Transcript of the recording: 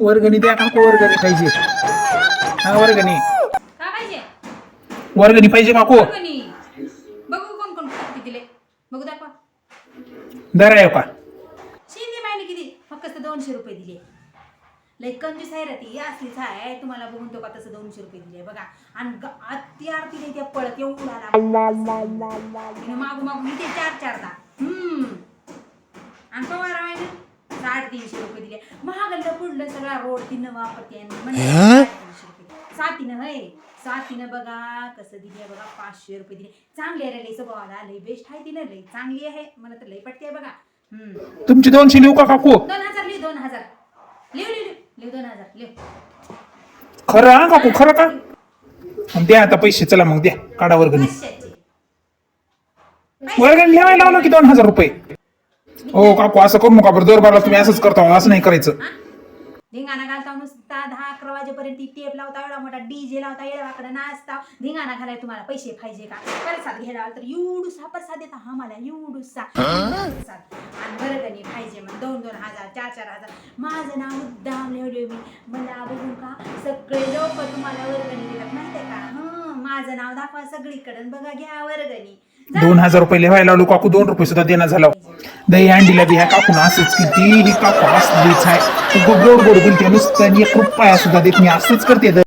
वर्गणी द्या काकू वर्गणी पाहिजे? हा वर्गणी. काय पाहिजे वर्गणी पाहिजे काकू बघू कोण कोण किती दिले बघू दाखवा. दर आहे का? शिंदे मायने किती? फक्त दोनशे रुपये दिले. लय कंजूस आहे रे ती. असलीच आहे. तुम्हाला बघून तो का तसं दोनशे रुपये दिले. बघा. आणि ग- अति आरती त्या पळत एवढा तिने मागू मागू इथे चार चारदा. हम्म. आणि पवार साठ तीनशे रुपये. दिले महागल्लं पुढलं सगळा रोड तिनं वापरते रुपये. सातीनं हय. सातीनं बघा कसं दिली बघा पाचशे रुपये दिले. चांगली आहे रे लय स्वभावाला लय बेस्ट आहे तिनं लय चांगली आहे. मला तर लय पटते बघा. हम्म. तुमची दोनशे लिहू का काकू? दोन हजार लिह दोन हजार. लिह लिह लिह. दोन हजार. लिह. खरं हा काकू खरं का? द्या आता पैसे चला मग द्या. काढा वर्गणी. वर्गणी लिहायला लावलं की दोन हजार रुपये? हो काकू असं करू नका बरं. दरबारला तुम्ही असंच करता हो, असं नाही करायचं. धिंगाणा घालता नुसता दहा अकरा वाजेपर्यंत ती टेप लावता एवढा मोठा डीजे लावता येडवाकडे नाचता. धिंगाणा घालाय तुम्हाला पैसे पाहिजे का? प्रसाद घ्यायला आला तर एवढूसा प्रसाद देता हा मला एवढूसा प्रसाद. आणि वर्गणी पाहिजे मग. दोन दोन हजार चार चार हजार. माझं नाव मुद्दाम लिहिलं मी. मला बघून का? सगळे लोक तुम्हाला माझं नाव दाखवा सगळीकडे बघा घ्या वर्गणी. दोन हजार रुपये लिहायला आलो काकू. दोन रुपये सुद्धा देणं झाला. दही अंडीला बी ह्या काकून असंच किती ही काकू असलीच आहे. गोड गोड बोलते नुसतं एक रुपया सुद्धा देत मी असंच करते